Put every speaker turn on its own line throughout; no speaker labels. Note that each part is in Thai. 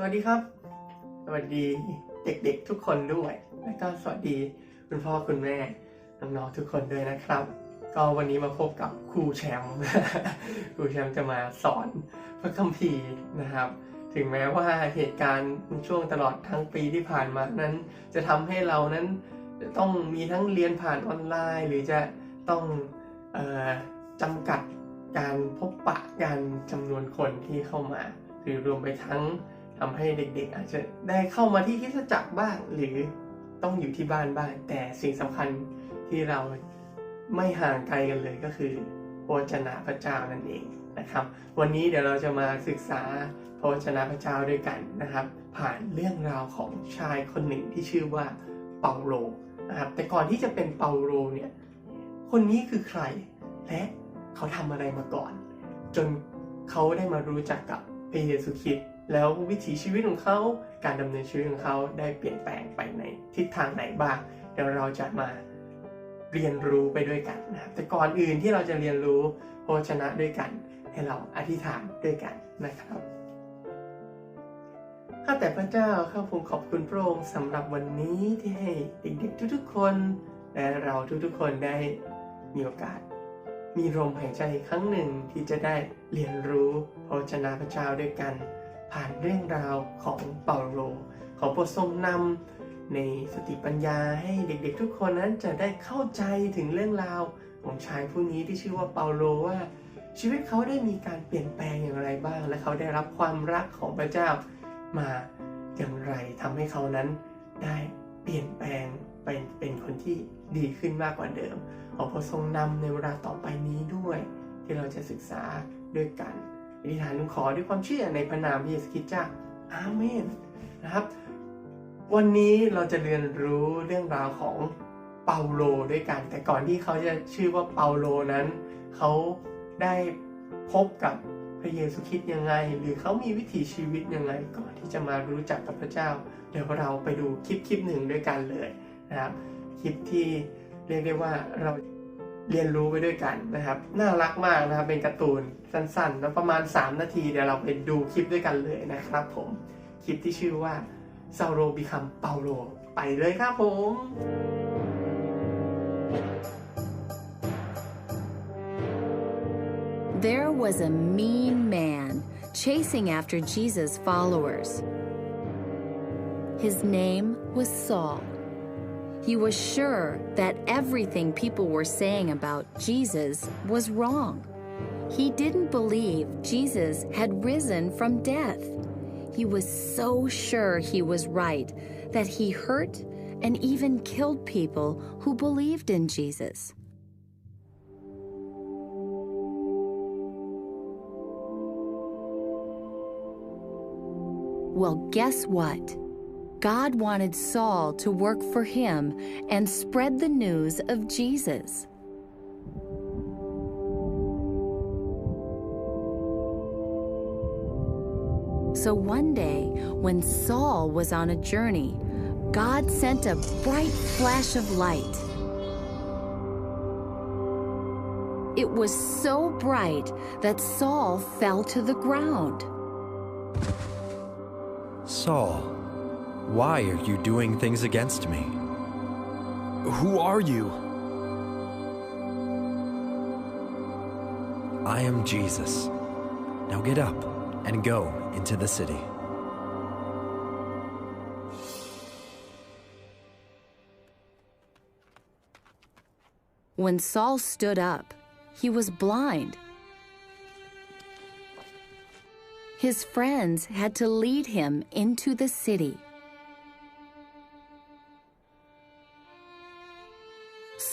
สวัสดีครับ สวัสดีเด็กๆทุกคนด้วย และก็สวัสดีคุณพ่อคุณแม่น้องๆทุกคนด้วยนะครับ ก็วันนี้มาพบกับครูแชมป์ครูแชมป์จะมาสอนพระคัมภีร์นะครับ ถึงแม้ว่าเหตุการณ์ช่วงตลอดทั้งปีที่ผ่านมานั้น จะทำให้เรานั้นจะต้องมีทั้งเรียนผ่านออนไลน์ หรือจะต้องออจำกัดการพบปะการจำนวนคนที่เข้ามา หรือรวมไปทั้ง ทำให้เด็กๆ อาจจะได้เข้ามาที่คิสจักรบ้าง หรือต้องอยู่ที่บ้านบ้าง แต่สิ่งสำคัญที่เราไม่ห่างไกลกันเลยก็คือพระวจนะพระเจ้านั่นเองนะครับ วันนี้เดี๋ยวเราจะมาศึกษาพระวจนะพระเจ้าด้วยกันนะครับ ผ่านเรื่องราวของชายคนหนึ่งที่ชื่อว่าเปาโลนะครับแต่ก่อนที่จะเป็นเปาโลเนี่ยคนนี้คือใครและเขาทำอะไรมาก่อน จนเขาได้มารู้จักกับพระเยซูคริสต์ แล้ววิถีชีวิตของเขาการดำเนินชีวิตของเขาได้เปลี่ยนแปลงไปในทิศทางไหนบ้าง เดี๋ยวเราจะมาเรียนรู้ไปด้วยกันนะครับแต่ก่อนอื่นที่เราจะเรียนรู้พระวจนะด้วยกัน ให้เราอธิษฐานด้วยกันนะครับข้าแต่พระเจ้าข้าพงขอบคุณพระองค์สำหรับวันนี้ที่ให้เด็กๆทุกๆคน และเราทุกๆคนได้มีโอกาส มีลมหายใจครั้งหนึ่งที่จะได้เรียนรู้พระวจนะพระเจ้าด้วยกัน ผ่านเรื่องราวของเปาโล ขอโปรดทรงนำในสติปัญญาให้เด็กๆ ทุกคนนั้นจะได้เข้าใจถึงเรื่องราวของชายผู้นี้ที่ชื่อว่าเปาโลว่าชีวิตเขาได้มีการเปลี่ยนแปลงอย่างไรบ้าง และเขาได้รับความรักของพระเจ้ามาอย่างไรทำให้เขานั้นได้เปลี่ยนแปลงเป็นเป็นคนที่ดีขึ้นมากกว่าเดิมขอพระทรงนำในเวลาต่อไปนี้ด้วย ที่เราจะศึกษาด้วยกัน อธิษฐานขอด้วยความเชื่อในพระนามพระเยซูคริสต์เจ้าอาเมนนะครับ วันนี้เราจะเรียนรู้เรื่องราวของเปาโลด้วยกัน แต่ก่อนที่เขาจะชื่อว่าเปาโลนั้น เขาได้พบกับพระเยซูคริสต์ยังไง หรือเขามีวิถีชีวิตยังไงก่อนที่จะมารู้จักกับพระเจ้า เดี๋ยวเราไปดูคลิปคลิปหนึ่งด้วยกันเลยนะครับคลิปที่เรียกได้ว่าเรา เรียนรู้ไปด้วยกันนะครับ น่ารักมากนะครับ เป็นการ์ตูนสั้นๆนะประมาณ 3 นาทีเดี๋ยวเราไปดูคลิปด้วยกันเลยนะครับผม คลิปที่ชื่อว่าซาโรบิคัมเปาโลไปเลยครับผม
There was a mean man chasing after Jesus' followers. His name was Saul. He was sure that everything people were saying about Jesus was wrong. He didn't believe Jesus had risen from death. He was so sure he was right that he hurt and even killed people who believed in Jesus. Well, guess what? God wanted Saul to work for him and spread the news of Jesus. So one day, when Saul was on a journey, God sent a bright flash of light. It was so bright that Saul fell to the ground.
Saul, why are you doing things against me?
Who are you?
I am Jesus. Now get up and go into the city.
When Saul stood up, he was blind. His friends had to lead him into the city.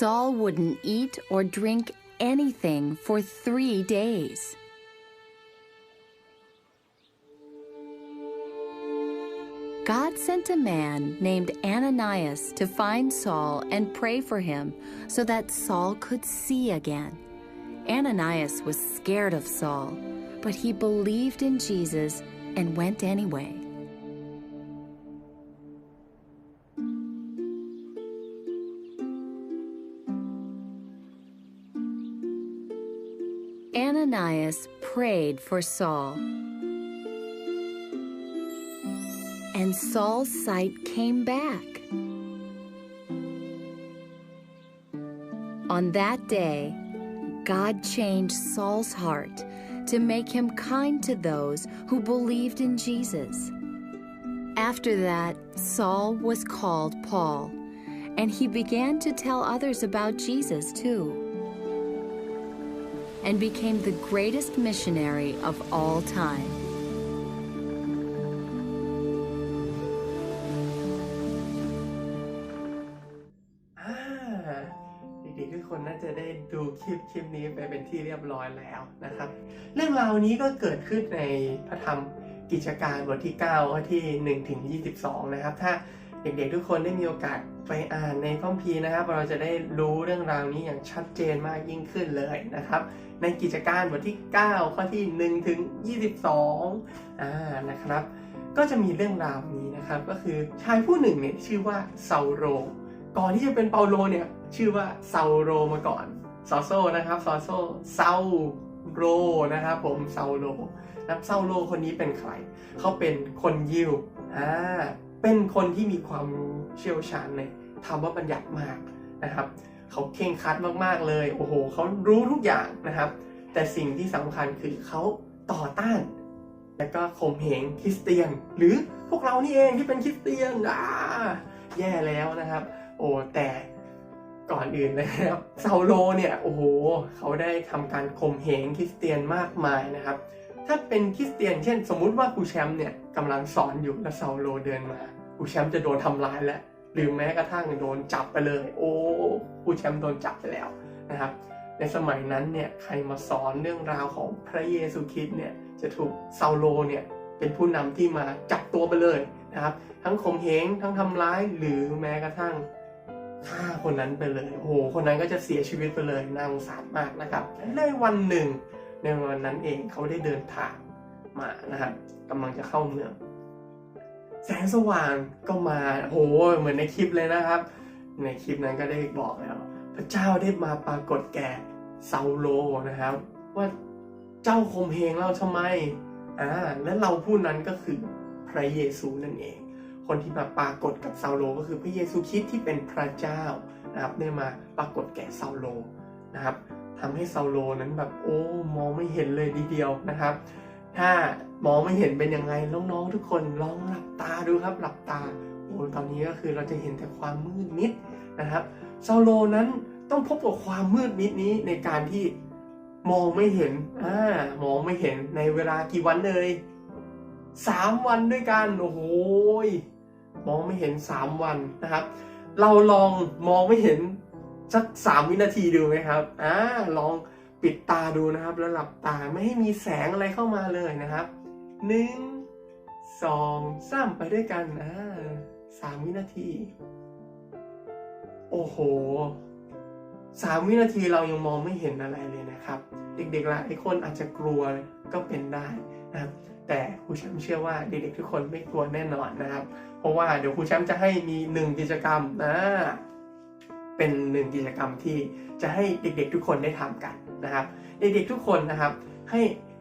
Saul wouldn't eat or drink anything for three days. God sent a man named Ananias to find Saul and pray for him so that Saul could see again. Ananias was scared of Saul, but he believed in Jesus and went anyway. Ananias prayed for Saul. and Saul's sight came back. On that day, God changed Saul's heart to make him kind to those who believed in Jesus. After that, Saul was called Paul, and he began to tell others about Jesus too, and became the greatest missionary of all time.
อ่าเด็กๆทุกคนน่าจะได้ดูคลิปคลิปนี้ไปเป็นที่เรียบร้อยแล้วนะครับ เรื่องราวนี้ก็เกิดขึ้นในพระธรรมกิจการบทที่ 9 ข้อที่ 1 ถึง 22 นะครับ ถ้า เด็กๆทุกคนได้มีโอกาสไปอ่านในคัมภีนะครับ เราจะได้รู้เรื่องราวนี้อย่างชัดเจนมากยิ่งขึ้นเลยนะครับ ในกิจการบทที่ 9 ข้อที่ 1 ถึง 22อ่านะครับ ก็จะมีเรื่องราวนี้นะครับ ก็คือชายผู้หนึ่งเนี่ยชื่อว่าเซาโร ก่อนที่จะเป็นเปาโลเนี่ยชื่อว่าเซาโรมาก่อนซอโซนะครับซอโซเซาโรนะครับผมเซาโรนับเซาโรคนนี้เป็นใคร เขาเป็นคนยิวอ่า เป็นคนที่มีความรู้เชี่ยวชาญในธรรมบัญญัติมากนะครับ เขาเข่งคัดมากๆเลย โอ้โห เขารู้ทุกอย่างนะครับ แต่สิ่งที่สำคัญคือเขาต่อต้าน แล้วก็ข่มเหงคริสเตียน หรือพวกเรานี่เองที่เป็นคริสเตียนอ่าแย่แล้วนะครับ โอ้แต่ก่อนอื่นเลยนะครับเซาโลเนี่ยโอ้โห เขาได้ทำการข่มเหงคริสเตียนมากมายนะครับ ถ้าเป็นคริสเตียนเช่น สมมุติว่าครูแชมป์เนี่ยกำลังสอนอยู่แล้วเซาโลเดินมาครูแชมป์จะโดนทำร้ายแล้ว หรือแม้กระทั่งโดนจับไปเลย โอ้ครูแชมป์โดนจับไปแล้วนะครับ ในสมัยนั้นเนี่ยใครมาสอนเรื่องราวของพระเยซูคริสต์เนี่ยจะถูกเซาโลเนี่ยเป็นผู้นำที่มาจับตัวไปเลยนะครับ ทั้งข่มเหงทั้งทำร้ายหรือแม้กระทั่งฆ่าคนนั้นไปเลย โอ้โห คนนั้นก็จะเสียชีวิตไปเลยน่าสงสารมากนะครับ ในวันหนึ่ง ในวันนั้นเองเขาได้เดินทางมานะครับกำลังจะเข้าเมือง แสงสว่างก็มาโอ้โหเหมือนในคลิปเลยนะครับ ในคลิปนั้นก็ได้บอกแล้ว พระเจ้าได้มาปรากฏแก่เซาโลนะครับ ว่าเจ้าข่มเหงเราทำไมอ่าและเราผู้นั้นก็คือพระเยซูนั่นเอง คนที่มาปรากฏกับเซาโลก็คือพระเยซูคริสต์ที่เป็นพระเจ้านะครับได้มาปรากฏแก่เซาโลนะครับ ทำให้เซาโลนั้นแบบโอ้มองไม่เห็นเลยดีเดียวนะครับ ถ้ามองไม่เห็นเป็นยังไงน้องๆทุกคนลองหลับตาดูครับหลับตาโอ้ตอนนี้ก็คือเราจะเห็นแต่ความมืดมิดนะครับเซาโลนั้นต้องพบกับความมืดมิดนี้ในการที่มองไม่เห็นอ่ามองไม่เห็นในเวลากี่วันเลยสามวันด้วยกันโอ้โหมองไม่เห็นสามวันนะครับ เราลองมองไม่เห็น สักสามวินาทีดูไหมครับอ่าลองปิดตาดูนะครับ แล้วหลับตาไม่ให้มีแสงอะไรเข้ามาเลยนะครับหนึ่งสองสามไปด้วยกันอ่าสามวินาที โอ้โหสามวินาทีเรายังมองไม่เห็นอะไรเลยนะครับ เด็กๆหลายคนอาจจะกลัวก็เป็นได้นะครับแต่ครูแชมป์เชื่อว่าเด็กๆทุกคนไม่กลัวแน่นอนนะครับ เพราะว่าเดี๋ยวครูแชมป์จะให้มีหนึ่งกิจกรรมนะ เป็นหนึ่งกิจกรรมที่จะให้เด็กๆทุกคนได้ทำกันนะครับ เด็กๆทุกคนนะครับให้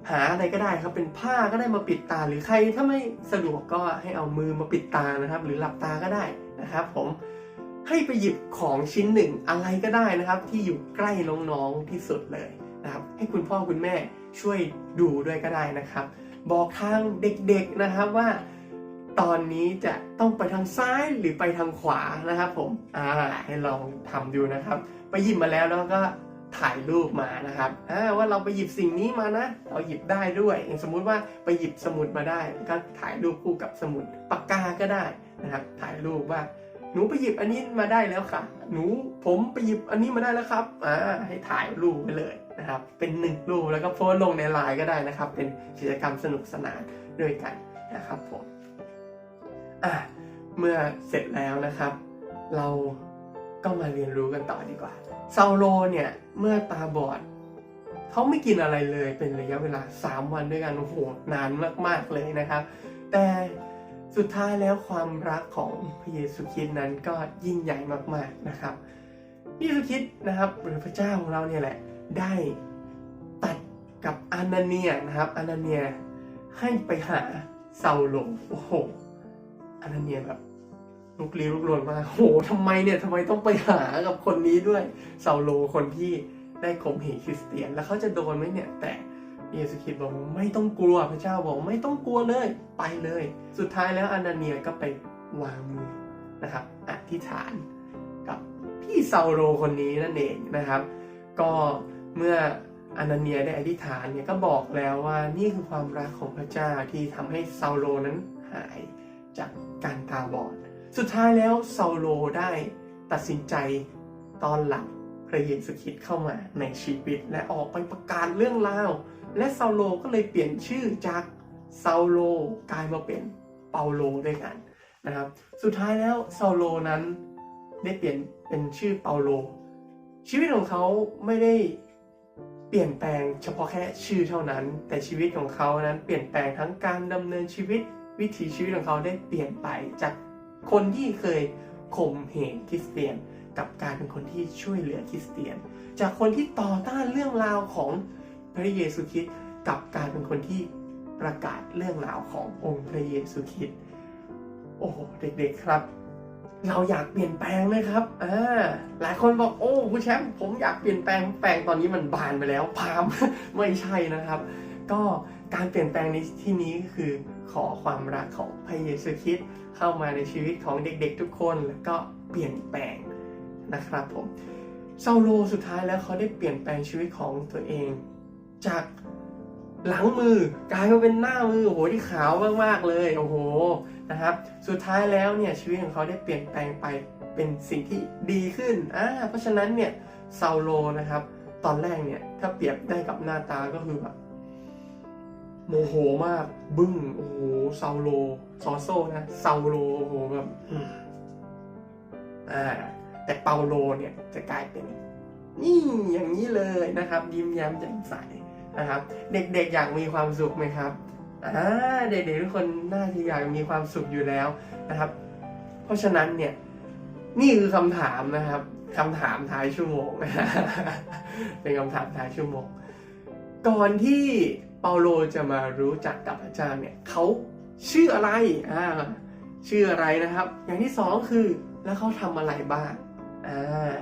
หาอะไรก็ได้ครับเป็นผ้าก็ได้มาปิดตาหรือใครถ้าไม่สะดวกก็ให้เอามือมาปิดตานะครับ หรือหลับตาก็ได้นะครับ ผมให้ไปหยิบของชิ้นหนึ่งอะไรก็ได้นะครับ ที่อยู่ใกล้น้องๆที่สุดเลยนะครับ ให้คุณพ่อคุณแม่ช่วยดูด้วยก็ได้นะครับ บอกทางเด็กๆนะครับว่า ตอนนี้จะต้องไปทางซ้ายหรือไปทางขวานะครับผมอ่าให้ลองทำดูนะครับ ไปหยิบมาแล้วแล้วก็ถ่ายรูปมานะครับอ่าว่าเราไปหยิบสิ่งนี้มานะ เราหยิบได้ด้วยอย่างสมมุติว่าไปหยิบสมุดมาได้ ก็ถ่ายรูปคู่กับสมุดปากกาก็ได้นะครับ ถ่ายรูปว่า หนูไปหยิบอันนี้มาได้แล้วค่ะ หนูผมไปหยิบอันนี้มาได้แล้วครับอ่าให้ถ่ายรูปไปเลยนะครับ เป็นหนึ่งรูปแล้วก็โพสลงในไลน์ก็ได้นะครับ เป็นกิจกรรมสนุกสนานด้วยกันนะครับผม อะเมื่อเสร็จแล้วนะครับ เราก็มาเรียนรู้กันต่อดีกว่าเซาโลเนี่ยเมื่อตาบอดเขาไม่กินอะไรเลยเป็นระยะเวลา 3 วันด้วยกันโอ้โหนานมากๆเลยนะครับ แต่สุดท้ายแล้วความรักของพระเยซูคริสต์นั้นก็ยิ่งใหญ่มากๆนะครับพระเยซูคริสต์นะครับหรือพระเจ้าของเราเนี่ยแหละได้ตัดกับอานาเนียนะครับอานาเนียให้ไปหาเซาโลโอ้โห อันนั้นเนี่ยแบบลุกลี้ลุกลนมากโหทำไมเนี่ยทำไมต้องไปหากับคนนี้ด้วยเซาโลคนที่ได้ข่มเหงคริสเตียน แล้วเขาจะโดนไหมเนี่ย แต่เยซูคริสต์บอกไม่ต้องกลัวพระเจ้าบอกไม่ต้องกลัวเลยไปเลย สุดท้ายแล้วอานาเนียก็ไปวางมือนะครับอธิษฐานกับพี่เซาโลคนนี้นั่นเองนะครับ ก็เมื่ออานาเนียได้อธิษฐานเนี่ยก็บอกแล้วว่านี่คือความรักของพระเจ้าที่ทำให้เซาโลนั้นหาย จากการตาบอด สุดท้ายแล้วเซาโลได้ตัดสินใจตอนหลังพระเยซูคริสต์เข้ามาในชีวิตและออกไปประกาศเรื่องราว และเซาโลก็เลยเปลี่ยนชื่อจากเซาโลกลายมาเป็นเปาโลด้วยกันนะครับ สุดท้ายแล้วเซาโลนั้นได้เปลี่ยนเป็นชื่อเปาโล ชีวิตของเขาไม่ได้เปลี่ยนแปลงเฉพาะแค่ชื่อเท่านั้น แต่ชีวิตของเขานั้นเปลี่ยนแปลงทั้งการดำเนินชีวิต วิถีชีวิตของเขาได้เปลี่ยนไปจากคนที่เคยข่มเหงคริสเตียนกับการเป็นคนที่ช่วยเหลือคริสเตียน จากคนที่ต่อต้านเรื่องราวของพระเยซูคริสต์กับการเป็นคนที่ประกาศเรื่องราวขององค์พระเยซูคริสต์โอ้เด็กๆครับ เราอยากเปลี่ยนแปลงไหมครับอ่าหลายคนบอกโอ้คุณแชมป์ผมอยากเปลี่ยนแปลงแปลงตอนนี้มันบานไปแล้วพามไม่ใช่นะครับ ก็การเปลี่ยนแปลงในที่นี้ก็คือขอความรักของพระเยซูคริสต์เข้ามาในชีวิตของเด็กๆทุกคน แล้วก็เปลี่ยนแปลงนะครับผมเซาโลสุดท้ายแล้วเขาได้เปลี่ยนแปลงชีวิตของตัวเอง จากหลังมือกลายมาเป็นหน้ามือโอ้โหที่ขาวมากๆเลยโอ้โหนะครับ สุดท้ายแล้วเนี่ยชีวิตของเขาได้เปลี่ยนแปลงไปเป็นสิ่งที่ดีขึ้นอ่าเพราะฉะนั้นเนี่ยเซาโลนะครับ ตอนแรกเนี่ยถ้าเปรียบได้กับหน้าตาก็คือแบบ โมโหมาก บึ้ง โอ้โหเซาโล ซอโซนะเซาโล โอ้โหแบบอ่า แต่เปาโลเนี่ยจะกลายเป็น นี่อย่างนี้เลยนะครับ ยิ้มแย้มแจ่มใสนะครับ เด็กๆอยากมีความสุขไหมครับอ่าเด็กๆทุกคนน่าจะอยากมีความสุขอยู่แล้วนะครับ เพราะฉะนั้นเนี่ย นี่คือคำถามนะครับคำถามท้ายชั่วโมง เป็นคำถามท้ายชั่วโมง ก่อนที่ เปาโลจะมารู้จักกับพระเจ้าเนี่ยเขาชื่ออะไรอ่าชื่ออะไรนะครับ อย่างที่สองคือแล้วเขาทำอะไรบ้างอ่า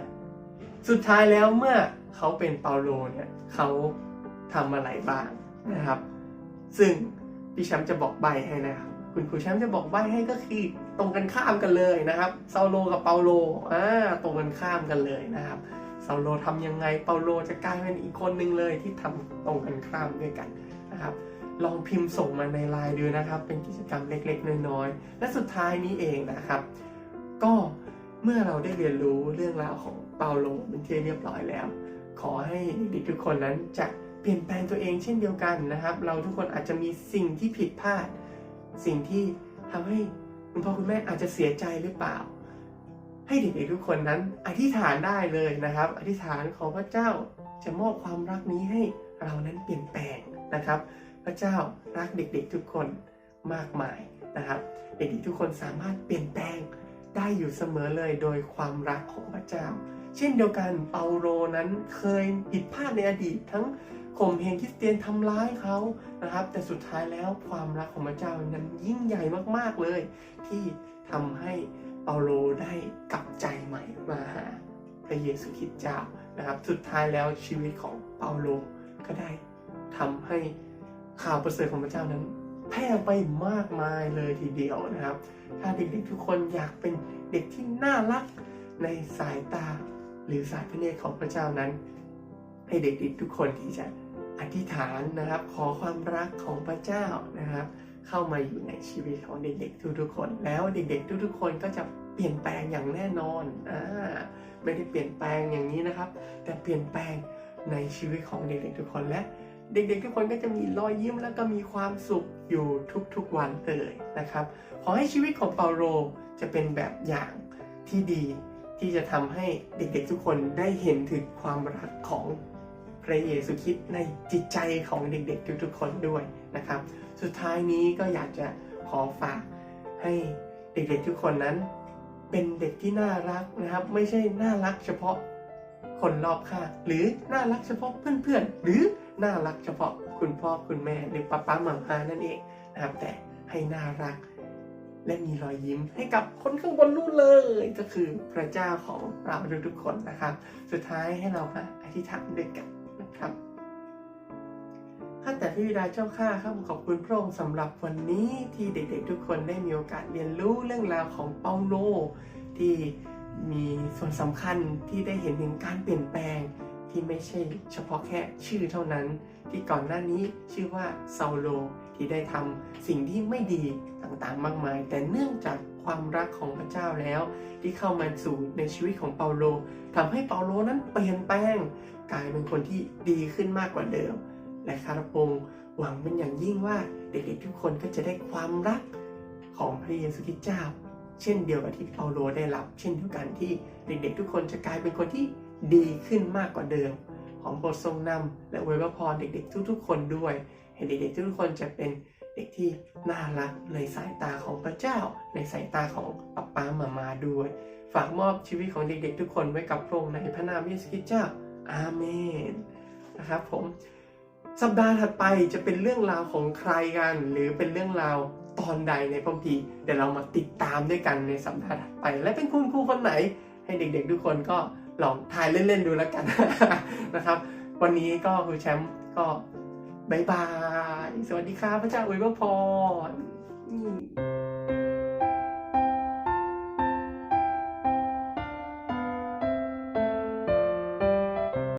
สุดท้ายแล้วเมื่อเขาเป็นเปาโลเนี่ยเขาทำอะไรบ้างนะครับ ซึ่งพี่แชมป์จะบอกใบให้นะครับคุณครูแชมป์จะบอกใบให้ก็คือตรงกันข้ามกันเลยนะครับเซาโลกับเปาโลอ่าตรงกันข้ามกันเลยนะครับเซาโลทำยังไงเปาโลจะกลายเป็นอีกคนหนึ่งเลยที่ทำตรงกันข้ามด้วยกัน นะครับ ลองพิมพ์ส่งมาในไลน์ดูนะครับ เป็นกิจกรรมเล็กๆ น้อยๆ และสุดท้ายนี้เองนะครับ ก็เมื่อเราได้เรียนรู้เรื่องราวของเปาโลเป็นที่เรียบร้อยแล้ว ขอให้เด็กๆทุกคนนั้นจะเปลี่ยนแปลงตัวเองเช่นเดียวกันนะครับ เราทุกคนอาจจะมีสิ่งที่ผิดพลาด สิ่งที่ทำให้คุณพ่อคุณแม่อาจจะเสียใจหรือเปล่า ให้เด็กๆทุกคนนั้น อธิษฐานได้เลยนะครับ อธิษฐานขอพระเจ้าจะมอบความรักนี้ให้เรานั้นเปลี่ยนแปลง นะครับ พระเจ้ารักเด็กๆทุกคนมากมายนะครับ เด็กๆทุกคนสามารถเปลี่ยนแปลงได้อยู่เสมอเลยโดยความรักของพระเจ้า เช่นเดียวกันเปาโลนั้นเคยผิดพลาดในอดีตทั้งข่มเหงคริสเตียนทำร้ายเขานะครับ แต่สุดท้ายแล้วความรักของพระเจ้านั้นยิ่งใหญ่มากๆเลย ที่ทำให้เปาโลได้กลับใจใหม่มาหาพระเยซูคริสต์เจ้านะครับ สุดท้ายแล้วชีวิตของเปาโลก็ได้ ทำให้ข่าวประเสริฐของพระเจ้านั้น แพร่ไปมากมายเลยทีเดียวนะครับ ถ้าเด็กๆทุกคนอยากเป็นเด็กที่น่ารักในสายตาหรือสายพระเนตรของพระเจ้านั้น ให้เด็กๆทุกคนที่จะอธิษฐานนะครับ ขอความรักของพระเจ้านะครับ เข้ามาอยู่ในชีวิตของเด็กๆทุกๆคน แล้วเด็กๆทุกๆคนก็จะเปลี่ยนแปลงอย่างแน่นอนอ่าไม่ได้เปลี่ยนแปลงอย่างนี้นะครับ แต่เปลี่ยนแปลงในชีวิตของเด็กๆทุกคนและ เด็กๆทุกคนก็จะมีรอยยิ้มแล้วก็มีความสุขอยู่ทุกๆวันเลยนะครับ ขอให้ชีวิตของเปาโลจะเป็นแบบอย่างที่ดีที่จะทำให้เด็กๆทุกคนได้เห็นถึงความรักของพระเยซูคริสต์ในจิตใจของเด็กๆทุกๆคนด้วยนะครับ สุดท้ายนี้ก็อยากจะขอฝากให้เด็กๆทุกคนนั้น เป็นเด็กที่น่ารักนะครับ ไม่ใช่น่ารักเฉพาะคนรอบข้างหรือน่ารักเฉพาะเพื่อนๆหรือ น่ารักเฉพาะคุณพ่อคุณแม่หรือป้าป้าหมาม่านั่นเองนะครับ แต่ให้น่ารัก และมีรอยยิ้มให้กับคนข้างบนนู่นเลย ก็คือพระเจ้าของเราทุกๆคนนะครับ สุดท้ายให้เรามาอธิษฐานด้วยกันนะครับข้าแต่พระบิดาเจ้าข้าข้าขอบคุณพระองค์สำหรับวันนี้ที่เด็กๆ ทุกคนได้มีโอกาสเรียนรู้เรื่องราวของเปาโลที่มีส่วนสำคัญที่ได้เห็นถึงการเปลี่ยนแปลง ที่ไม่ใช่เฉพาะแค่ชื่อเท่านั้น ที่ก่อนหน้านี้ชื่อว่าเซาโลที่ได้ทำสิ่งที่ไม่ดีต่างๆ มากมาย แต่เนื่องจากความรักของพระเจ้าแล้ว ที่เข้ามาสู่ในชีวิตของเปาโลทำให้เปาโลนั้นเปลี่ยนแปลงกลายเป็นคนที่ดีขึ้นมากกว่าเดิม และคาราพงศ์หวังเป็นอย่างยิ่งว่าเด็กๆทุกคนก็จะได้ความรักของพระเยซูคริสต์เจ้า เช่นเดียวกับที่เปาโลได้รับ เช่นเดียวกันที่เด็กๆทุกคนจะกลายเป็นคนที่ ดีขึ้นมากกว่าเดิม ของโปรทรงนำและอวยพรเด็กๆ ทุกๆ คนด้วยให้เด็กๆ ทุกๆคนจะเป็นเด็กที่น่ารักในสายตาของพระเจ้า ในสายตาของป๊าป๊ามามาด้วย ฝากมอบชีวิตของเด็กๆ ทุกคนไว้กับพระองค์ในพระนามเยซูคริสต์เจ้าอาเมนนะครับผมสัปดาห์ถัดไปจะเป็นเรื่องราวของใครกัน หรือเป็นเรื่องราวตอนใดในพระคัมภีเดี๋ยวเรามาติดตามด้วยกันในสัปดาห์ถัดไป และเป็นคุณครูคนไหน ให้เด็กๆทุกคนก็ ลองทายเล่นๆดูแล้วกันนะครับ วันนี้ก็คือแชมป์ก็บายบาย สวัสดีครับพระเจ้าอวยพร